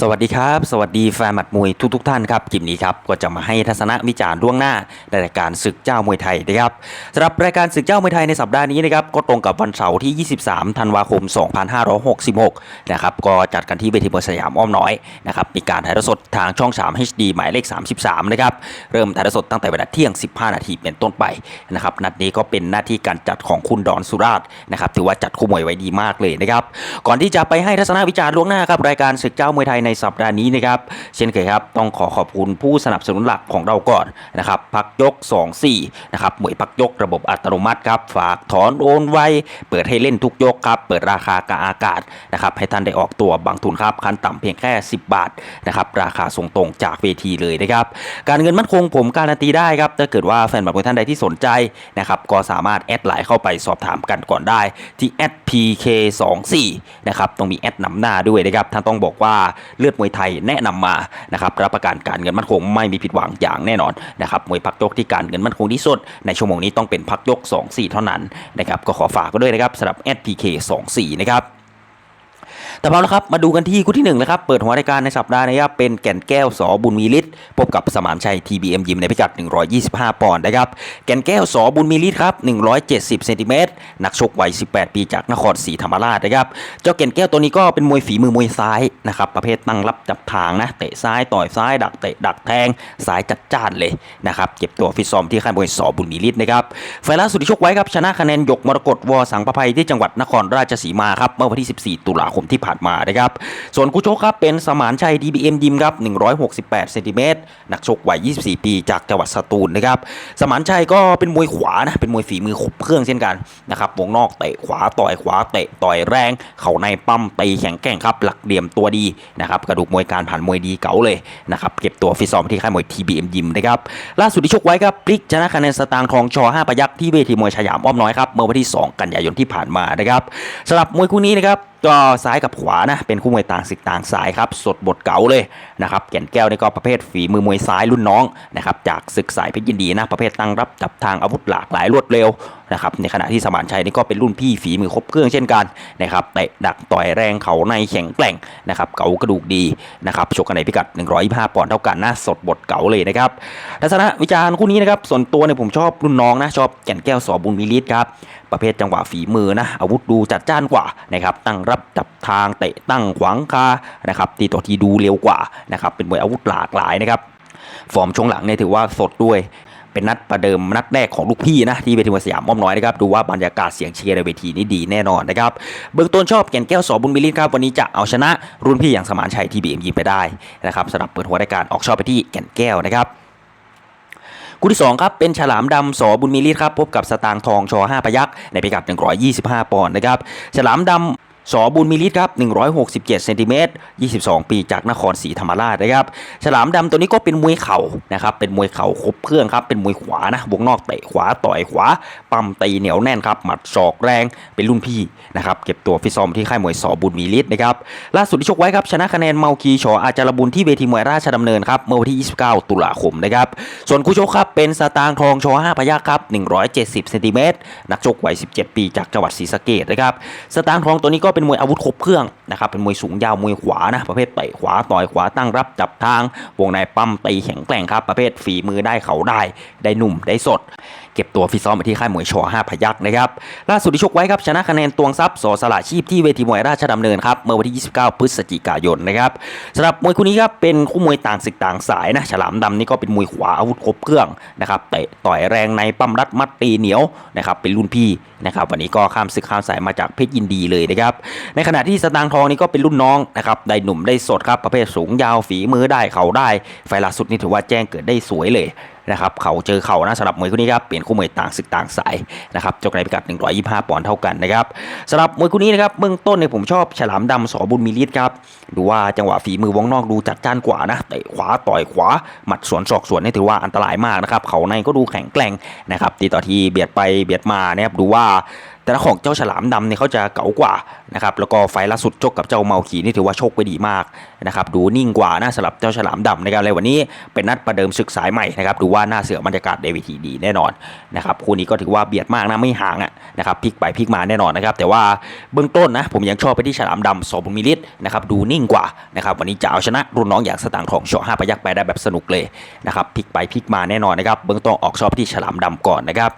สวัสดีครับ สวัสดีแฟนหมัดมวยทุกทท่านครับคลิปนี้ครับก็จะมาให้ทัศนวิจารณ์ล่วงหน้าในรายการศึกเจ้ามวยไทยนะครับสำหรับรายการศึกเจ้ามวยไทยในสัปดาห์นี้นะครับก็ตรงกับวันเสาร์ที่ 23 ธันวาคม 2566 นะครับก็จัดกันที่เวทีมวยสยามอ้อมน้อยนะครับมีการถ่ายทอดสดทางช่อง 3 HD หมายเลข 33 นะครับเริ่มถ่ายทอดสดตั้งแต่เวลาเที่ยง 15 นาทีเป็นต้นไปนะครับนัดนี้ก็เป็นหน้าที่การจัดของคุณดอนสุราษฎร์นะครับถือว่าจัดคู่มวยไว้ดีมากเลยนะครับก่อนที่จะไปให้ทัศนวิจารณ์ล่วงหน้าครับรายการศึกเจ้ามวยไทยในสัปดาห์นี้นะครับ เช่นเคยครับ ต้องขอขอบคุณผู้สนับสนุนหลักของเราก่อนนะครับพักยก 24นะครับหมวยพักยกระบบอัตโนมัติครับ ฝากถอนโอนไวเปิดให้เล่นทุกยกครับ เปิดราคากาอากาศนะครับให้ท่านได้ออกตัวบางทุนครับคันต่ำเพียงแค่ 10 บาทนะครับราคาส่งตรงจากเวทีเลยนะครับการเงินมั่นคงผมการันตีได้ครับถ้าเกิดว่าแฟนบอลท่านใดที่สนใจนะครับก็สามารถแอดไลน์เข้าไปสอบถามกันก่อนได้ที่ @pk24 นะครับต้องมีแอดนำหน้าด้วยนะครับท่านต้องบอกว่าเลือดมวยไทยแนะนำมานะครับรับประกันการเงินมั่นคงไม่มีผิดหวังอย่างแน่นอนนะครับมวยพักยกที่การเงินมั่นคงที่สุดในชั่วโมงนี้ต้องเป็นพักยก 2-4 เท่านั้นนะครับก็ขอฝากก็ด้วยนะครับสำหรับ SPK 2 4นะครับ แต่พร้อมแล้วครับมาดูกันที่คู่ที่1นงนะครับเปิดหัวรายการในสัปดาห์นี้เป็นแก่นแก้วสอบุญมีฤทธิ์พบกับสมานชัย TBM ยิมในพิกัด 125 ปอนด์นะครับแก่นแก้วสอบุญมีฤทธิ์ครับ 170เซนติเมตรนักชกวัย 18 ปีจากนครศรีธรรมราชนะครับเจ้าแก่นแก้วตัวนี้ก็เป็นมวยฝีมือมวยซ้ายนะครับประเภทตั้งรับจับทางนะเตะซ้ายต่อยซ้าย ดักเตะดักแทงซ้ายจัดจ้านเลยนะครับเก็บตัวฟิตซ้อมที่ค่ายมวยสอบุญมีฤทธิ์นะครับไฟล์ล่าสุดที่ชกไว้ครับชนะคะแนนยกมรกตวอสังประภัยที่จังหวัดนครราชสีมาครับเมื่อวันที่ 14 ตุลาคมที่ผ่านมานะครับ ส่วนคู่ชกครับเป็นสมานชัย DBM ยิมครับ 168 เซนติเมตร นักชกวัย 24 ปี จากจังหวัดสตูลนะครับ สมานชัยก็เป็นมวยขวานะ เป็นมวยฝีมือครบเครื่องเช่นกันนะครับ วงนอกเตะขวาต่อยขวาเตะต่อยแรง เข่าในปั้มตีแข็งแกร่งครับ หลักเหลี่ยมตัวดีนะครับ กระดูกมวยการผ่านมวยดีเก๋าเลยนะครับ เก็บตัวฟิตซ้อมที่ค่ายมวย TBM ยิมนะครับ ล่าสุดที่ชกไว้ครับพลิกชนะคะแนนสตางค์ทองชอ5ประยักษ์ที่เวทีมวยสยามอ้อมน้อยครับ เมื่อวันที่ 2 กันยายนที่ผ่านมานะครับสำหรับมวยคู่นี้นะครับ ก็ซ้ายกับขวานะเป็นคู่มวยต่างศึกต่างสายครับสดบทเก๋าเลยนะครับแก่นแก้วนี่ก็ประเภทฝีมือมวยซ้ายรุ่นน้องนะครับจากศึกสายเพชรยินดีนะประเภทตั้งรับจับทางอาวุธหลากหลายรวดเร็วนะครับในขณะที่สมานชัยนี่ก็เป็นรุ่นพี่ฝีมือครบเครื่องเช่นกันนะครับเตะดักต่อยแรงเขาในแข็งแกร่งนะครับเก๋ากระดูกดีนะครับชกกันในพิกัด 125ปอนด์เท่ากันนะสดบทเก๋าเลยนะครับทัศนะวิจารณ์คู่นี้นะครับส่วนตัวเนี่ยผมชอบรุ่นน้องนะชอบแก่นแก้วสอบุญวิริศครับประเภทจังหวะฝีมือนะอาวุธดูจัดจ้านกว่านะครับตั้งรับจับทางเตะตั้งขวางคานะครับตีต่อทีดูเร็วกว่านะครับเป็นมวยอาวุธหลากหลายนะครับฟอร์มช่วงหลังเนี่ยถือว่าสดด้วย เป็นนัดประเดิมนัดแรกของลูกพี่นะที่เวทีมวยสยามอ้อมน้อยนะครับดูว่าบรรยากาศเสียงเชียร์ในเวทีนี้ดีแน่นอนนะครับเบื้องต้นชอบแก่นแก้วสอบุญมิลินครับวันนี้จะเอาชนะรุ่นพี่อย่างสมานชัยทีบีเอ็มยิมไปได้นะครับสำหรับเปิดหัวรายการออกชอบไปที่แก่นแก้วนะครับคู่ที่2ครับเป็นฉลามดำสอบุญมีฤทธิ์ครับพบกับสตางทองชอ5พยักในพิกัด 125 ปอนด์นะครับฉลามดำ สอบุญมีฤทธิ์ครับ 167เซนติเมตร22 ปีจากนครศรีธรรมราชนะครับ ฉลามดำตัวนี้ก็เป็นมวยเข่านะครับ เป็นมวยเข่าครบเครื่องครับ เป็นมวยขวานะ วงนอกเตะขวาต่อยขวา ปั๊มตีเหนียวแน่นครับ หมัดศอกแรง เป็นรุ่นพี่นะครับ เก็บตัวฟิซ้อมที่ค่ายมวยสอบุญมีฤทธิ์นะครับ ล่าสุดที่ชกไว้ครับ ชนะคะแนนเมาคีชออาจารบุญที่เวทีมวยราชดำเนินครับ เมื่อวันที่ 29 ตุลาคมนะครับ ส่วนคู่ชกครับ เป็นสตางค์ทองชอ5พยักครับ 170เซนติเมตรนักชกวัย 17 ปีจากจังหวัดศรีสะเกษนะครับ สตางค์ทองตัวนี้ก็เป็นมวยอาวุธครบเครื่องนะครับเป็นมวยสูงยาวมวยขวานะประเภทเตะขวาต่อยขวาตั้งรับจับทาง วงในปั้มตีแข็งแกร่งครับประเภทฝีมือได้เขาได้ ได้หนุ่มได้สด เก็บตัวฟิตซ้อมไปที่ค่ายมวยชอ5พยักนะครับล่าสุดที่ชกไว้ครับชนะคะแนนตวงทรัพย์สอสละชีพที่เวทีมวยราชดำเนินครับเมื่อวันที่ 29 พฤศจิกายนนะครับสำหรับมวยคู่นี้ครับเป็นคู่มวยต่างศึกต่างสายนะฉลามดำนี่ก็เป็นมวยขวาอาวุธครบเครื่องนะครับเตะต่อยแรงในปั้มรัดมัดตีเหนียวนะครับเป็นรุ่นพี่นะครับวันนี้ก็ข้ามศึกข้ามสายมาจากเพชรยินดีเลยนะครับในขณะที่สตางค์ทองนี่ก็เป็นรุ่นน้องนะครับได้หนุ่มได้สดครับประเภทสูงยาวฝีมือได้เขาได้ไฟล์ล่าสุดนี่ถือว่าแจ้งเกิดได้สวยเลย นะครับเขาเจอเขานะสำหรับมวยคู่นี้ครับเปลี่ยนคู่มวยต่างศึกต่างสายนะครับจบในพิกัด 125 ปอนด์เท่ากันนะครับสำหรับมวยคู่นี้นะครับเบื้องต้นเนี่ยผมชอบฉลามดำสอบุญมีฤทธิ์ครับดูว่าจังหวะฝีมือวงนอกดูจัดจ้านกว่านะเตะขวาต่อยขวาหมัดสวนศอกสวนนี่ถือว่าอันตรายมากนะครับเขาในก็ดูแข็งแกร่งนะครับตีต่อทีเบียดไปเบียดมานะครับดูว่า แต่ถ้าของเจ้าฉลามดำเนี่ยเขาจะเก๋ากว่านะครับแล้วก็ไฟล่าสุดชกกับเจ้าเมาขีนี่ถือว่าโชคไปดีมากนะครับดูนิ่งกว่านะสำหรับเจ้าฉลามดำนะครับเลยวันนี้เป็นนัดประเดิมศึกสายใหม่นะครับดูว่าหน้าเสือบรรยากาศในเวทีดีแน่นอนนะครับคู่นี้ก็ถือว่าเบียดมากนะไม่ห่างอะนะครับพลิกไปพลิกมาแน่นอนนะครับแต่ว่าเบื้องต้นนะผมยังชอบไปที่ฉลามดำสอบุญมิลิตนะครับดูนิ่งกว่านะครับวันนี้จะเอาชนะรุ่นน้องอย่างสตางค์ทองชอห้าพยักไปได้แบบสนุกเลยนะครับพลิกไปพลิกมาแน่นอนนะครับเบื้องต้นออกชอบที่ฉลามดำก่อนนะครับ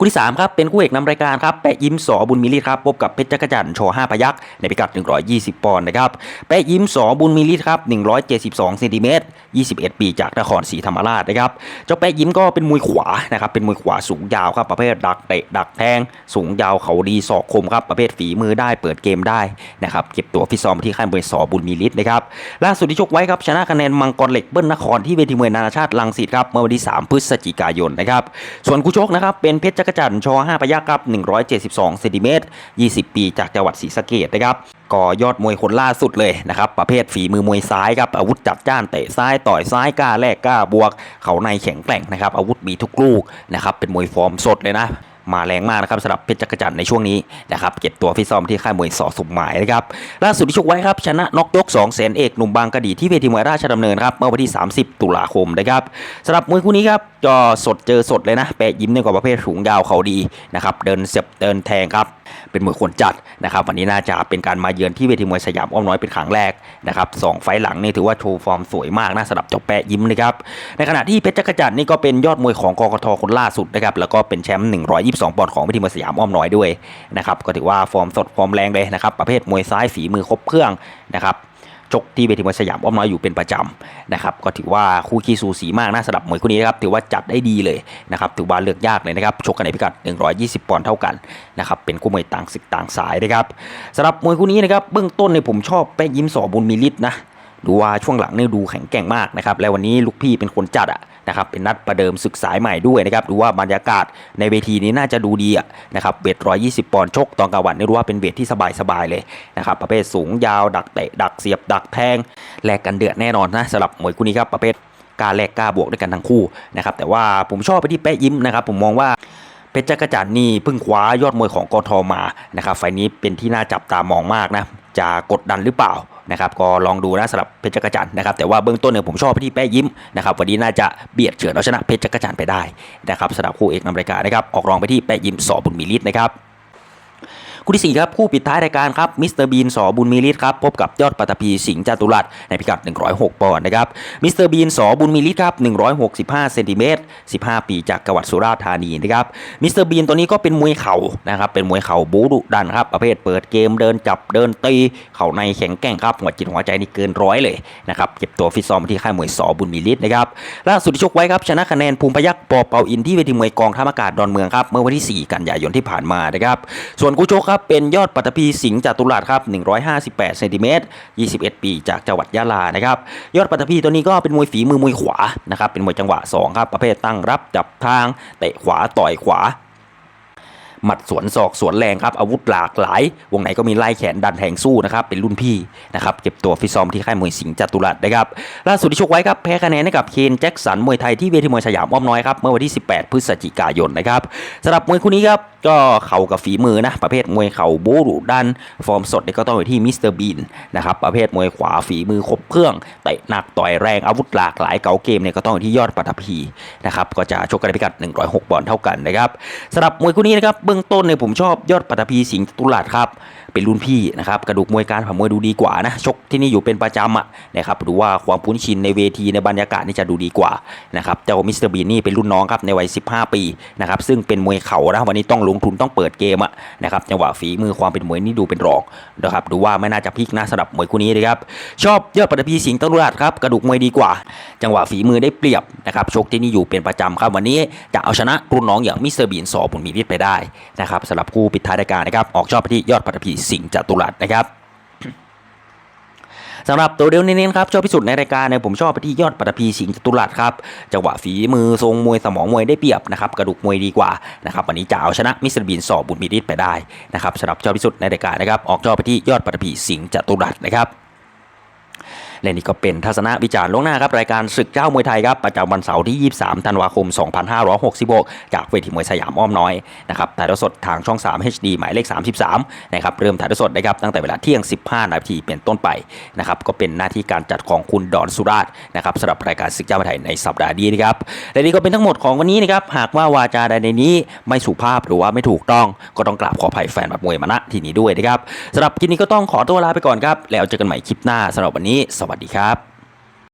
คู่ที่3ครับเป็นคู่เอกนำรายการครับแปะยิ้มสอบุญมิลิครับพบกับเพชรจักรจันทร์โชห้าพยักในพิกัด 120 ปอนด์นะครับแปะยิ้มสอบุญมิลิครับ172เซนติเมตร 21 ปีจากนครศรีธรรมราชนะครับ เจ้าแปะยิ้มก็เป็นมวยขวานะครับ เป็นมวยขวาสูงยาวครับ ประเภทดักเตะดักแทง สูงยาวเขาดีศอกคมครับ ประเภทฝีมือได้เปิดเกมได้นะครับ เก็บตัวฟิตซ้อมที่ค่ายมวยสอบุญมิลินะครับ ล่าสุดที่ชกไว้ครับชนะคะแนนมังกรเหล็กเบิ้ลนครที่เวทีมวยนานาชาติลังสิตครับเมื่อวันที่ 3 พฤศจิกายนนะครับ ส่วนคู่ชกนะครับเป็นเพชรจักรจันทร์ช5พยักครับ172เซนติเมตร20 ปีจากจังหวัดศรีสะเกดนะครับ ก็ยอดมวยคนล่าสุดเลยนะครับประเภทฝีมือมวยซ้ายครับอาวุธจัดจ้านเตะซ้ายต่อยซ้ายกล้าแลกกล้าบวก เขาในแข็งแกร่งนะครับอาวุธมีทุกลูกนะครับเป็นมวยฟอร์มสดเลยนะ มาแรงมากนะครับสำหรับเพชรจักรจันทร์ในช่วงนี้นะครับเก็บตัวฟิตซ้อมที่ค่ายมวยสอสมหมายนะครับล่าสุดที่ชกไว้ครับชนะน็อกยก2แสนเอกหนุ่มบางกะดีที่เวทีมวยราชดำเนินครับเมื่อวันที่ 30 ตุลาคมนะครับสำหรับมวยคู่นี้ครับก็สดเจอสดเลยนะแปะยิ้มในกว่าประเภทสูงยาวเขาดีนะครับเดินเสียบเดินแทงครับเป็นมวยควรจัดนะครับวันนี้น่าจะเป็นการมาเยือนที่เวทีมวยสยามอ้อมน้อยเป็นครั้งแรกนะครับสองไฟหลังนี่ถือว่าโชว์ฟอร์มสวยมากนะสำหรับจ้าแปะยิ้มนะครับในขณะที่เพชรจักรจันทร์นี่ก็เป็นยอดมวยของกกทคนล่าสุดนะครับแล้วก็เป็นแชมป์2ปอนด์ของเวทีมวยสยามอ้อมน้อยด้วยนะครับก็ถือว่าฟอร์มสดฟอร์มแรงเลยนะครับประเภทมวยซ้ายฝีมือครบเครื่องนะครับชกที่เวทีมวยสยามอ้อมน้อยอยู่เป็นประจำนะครับก็ถือว่าคู่ขี้สูสีมากนะสำหรับมวยคู่นี้นะครับถือว่าจัดได้ดีเลยนะครับถือว่าเลือกยากเลยนะครับชกกันในพิกัด 120 ปอนด์เท่ากันนะครับเป็นคู่มวยต่างศึกต่างสายนะครับสำหรับมวยคู่นี้นะครับเบื้องต้นเนี่ยผมชอบแป้ยิ้มสอบุญมีฤทธิ์นะดูว่าช่วงหลังเนี่ยดูแข็งแกร่งมากนะครับแล้ววันนี้ลูกพี่เป็นคนจัดอะ นะครับเป็นนัดประเดิมศึกสายใหม่ด้วยนะครับดูว่าบรรยากาศในเวทีนี้น่าจะดูดีนะครับเวท120ปอนด์ชกตอนกลางวันนี่รู้ว่าเป็นเวทที่สบายๆเลยนะครับประเภทสูงยาวดักเตะดักเสียบดักแทงแลกกันเดือดแน่นอนนะสำหรับมวยคู่นี้ครับประเภทกล้าแลกกล้าบวกด้วยกันทั้งคู่นะครับแต่ว่าผมชอบไปที่แป๊ะยิ้มนะครับผมมองว่าเพชรจักรจันนี่เพิ่งคว้ายอดมวยของกทมานะครับไฟนี้เป็นที่น่าจับตามองมากนะจะกดดันหรือเปล่า นะครับก็ลองดูนะสำหรับเพชรจักรจันนะครับแต่ว่าเบื้องต้นเนี่ยผมชอบไปที่แป้ยิ้มนะครับวันนี้น่าจะเบียดเฉือนเอาชนะเพชรจักรจันไปได้นะครับสำหรับคู่เอกนำรายการนะครับออกรองไปที่แป้ยิ้มสอบุญมีฤทธิ์นะครับ คู่ที่4ครับคู่ปิดท้ายรายการครับมิสเตอร์บีนสอบุญมีฤทธิ์ครับพบกับยอดปัตภีสิงห์จตุรัสในพิกัด 106 ปอนด์นะครับมิสเตอร์บีนสอบุญมีฤทธิ์ครับ165เซนติเมตร15 ปีจากจังหวัดสุราษฎร์ธานีนะครับมิสเตอร์บีนตัวนี้ก็เป็นมวยเข่านะครับเป็นมวยเข่าบูดุดันครับประเภทเปิดเกมเดินจับเดินตีเข่าในแข็งแกร่งครับหัวจิตหัวใจนี่เกินร้อยเลยนะครับเก็บตัวฟิตซ้อมที่ค่ายมวยสอบุญมีฤทธิ์นะครับล่าสุดที่ชกไว้ครับชนะคะแนนภูมิพยักษ์ปอเปาอินที่เวทีมวยกองทัพอากาศดอนเมืองครับเมื่อวันที่ 4 กันยายนที่ผ่านมานะครับส่วนคู่ชกครับเป็นยอดปัตภีสิงห์จตุรัสครับ158เซนติเมตร21 ปีจากจังหวัดยะลานะครับยอดปัตภีตัวนี้ก็เป็นมวยฝีมือมวยขวานะครับเป็นมวยจังหวะ2ครับประเภทตั้งรับจับทางเตะขวาต่อยขวาหมัดสวนศอกสวนแรงครับอาวุธหลากหลาย วงไหนก็มีไล่แขนดันแทงสู้นะครับเป็นรุ่นพี่นะครับเก็บตัวฟิซ้อมที่ค่ายมวยสิงห์จตุรัสนะครับล่าสุดที่ชกไว้ครับแพ้คะแนนให้กับเคนแจ็คสันมวยไทยที่เวทีมวยสยามอ้อมน้อยครับเมื่อวันที่ 18 พฤศจิกายนนะครับสำหรับมวยคู่นี้ครับก็เข่ากับฝีมือนะ ประเภทมวยเข่าโบรุดันฟอร์มสดเนี่ยก็ต้องอยู่ที่มิสเตอร์บีนนะครับประเภทมวยขวาฝีมือครบเครื่องเตะหนักต่อยแรงอาวุธหลากหลายเก่าเกมเนี่ยก็ต้องอยู่ที่ยอดปัตภีนะครับก็จะชกกันในพิกัด 106ปอนด์เท่ากันนะครับสำหรับมวยคู่นี้นะครับเบื้องต้นเนี่ยผมชอบยอดปัตภีสิงห์ตุลัดครับ เป็นรุ่นพี่นะครับกระดูกมวยการผ่ามวยดูดีกว่านะชกที่นี่อยู่เป็นประจำอะนะครับดูว่าความคุ้นชินในเวทีในบรรยากาศนี่จะดูดีกว่านะครับเจ้ามิสเตอร์บีนี่เป็นรุ่นน้องครับในวัย 15 ปีนะครับซึ่งเป็นมวยเข่านะวันนี้ต้องลงทุนต้องเปิดเกมอะนะครับจังหวะฝีมือความเป็นมวยนี่ดูเป็นรองนะครับดูว่าไม่น่าจะพลิกนะสำหรับมวยคู่นี้นะครับชอบยอดปัตภีสิงห์จตุรัสครับกระดูกมวยดีกว่า จังหวะฝีมือได้เปรียบนะครับชกที่นี่อยู่เป็นประจำครับวันนี้จะเอาชนะรุ่นน้องอย่างมิสเตอร์บีนสอบุญมีฤทธิ์ไปได้นะครับสำหรับคู่ปิดท้ายรายการนะครับออกชอบไปที่ยอดปัตภีสิงห์จตุรัสนะครับสำหรับตัวเดียวเน้นๆครับชอบที่สุดในรายการเนี่ยผมชอบไปที่ยอดปัตภีสิงห์จตุรัสครับจังหวะฝีมือทรงมวยสมองมวยได้เปรียบนะครับกระดูกมวยดีกว่านะครับวันนี้จะเอาชนะมิสเตอร์บีนสอบบุญมีฤทธิ์ไปได้นะครับสำหรับชอบที่สุดในรายการนะครับออกชอบไปที่ยอดปัตภีสิงห์จตุรัสนะครับ และนี่ก็เป็นทัศนวิจารณ์ล่วงหน้าครับรายการศึกเจ้ามวยไทยครับประจำวันเสาร์ที่ 23 ธันวาคม 2566 จากเวทีมวยสยามอ้อมน้อยนะครับถ่ายทอดสดทางช่อง 3 HD หมายเลข 33 นะครับเริ่มถ่ายทอดสดนะครับตั้งแต่เวลาเที่ยง 15 นาทีเป็นต้นไปนะครับก็เป็นหน้าที่การจัดของคุณดอนสุราชนะครับสำหรับรายการศึกเจ้ามวยไทยในสัปดาห์นี้นะครับและนี่ก็เป็นทั้งหมดของวันนี้นะครับหากว่าวาจาใดในนี้ไม่สุภาพหรือว่าไม่ถูกต้องก็ต้องกราบขออภัยแฟนบัดมวยมาณที่นี้ด้วยนะครับสำหรับคลิปนี้ก็ต้องขอตัวลาไปก่อนครับแล้วเจอกันใหม่คลิปหน้าสำหรับวันนี้สวัสดีครับ